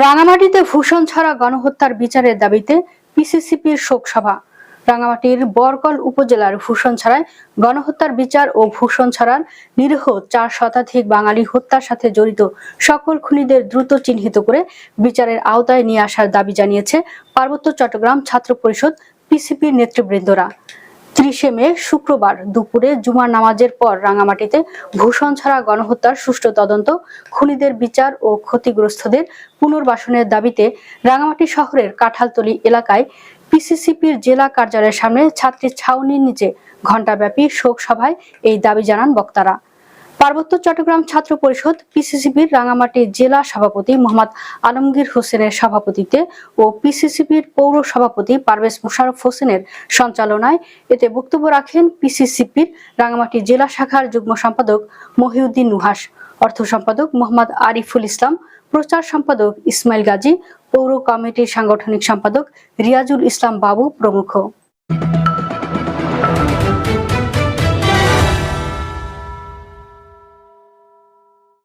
রাঙামাটিতে ভূষণ ছাড়া গণহত্যার বিচারের দাবিতে পিসিসিপির শোকসভা রাঙামাটির বরকল উপজেলার ভূষণ ছাড়ায় গণহত্যার বিচার ও ভূষণ ছাড়ার নিরীহ চার শতাধিক বাঙালি হত্যার সাথে জড়িত সকল খুনিদের দ্রুত চিহ্নিত করে বিচারের আওতায় নিয়ে আসার দাবি জানিয়েছে পার্বত্য চট্টগ্রাম ছাত্র পরিষদ পিসিপির নেতৃবৃন্দরা। ত্রিশে মে, শুক্রবার দুপুরে জুমার নামাজের পর রাঙামাটিতে ভূষণ ছাড়া গণহত্যার সুষ্ঠু তদন্ত, খুনিদের বিচার ও ক্ষতিগ্রস্তদের পুনর্বাসনের দাবিতে রাঙামাটি শহরের কাঁঠালতলি এলাকায় পিসিসিপির জেলা কার্যালয়ের সামনে ছাত্রী ছাউনির নিচে ঘণ্টাব্যাপী শোক সভায় এই দাবি জানান বক্তারা। পার্বত্য চট্টগ্রাম ছাত্র পরিষদ পিসিসিবির রাঙামাটি জেলা সভাপতি মোহাম্মদ আলমগীর হোসেনের সভাপতিত্বে ও পিসিসিবির পৌর সভাপতি পারভেজ মুশারফ হোসেনের সঞ্চালনায় এতে বক্তব্য রাখেন পিসিসিপির রাঙামাটি জেলা শাখার যুগ্ম সম্পাদক মহিউদ্দিন নুহাস, অর্থ সম্পাদক মোহাম্মদ আরিফুল ইসলাম, প্রচার সম্পাদক ইসমাইল গাজী, পৌর কমিটির সাংগঠনিক সম্পাদক রিয়াজুল ইসলাম বাবু প্রমুখ।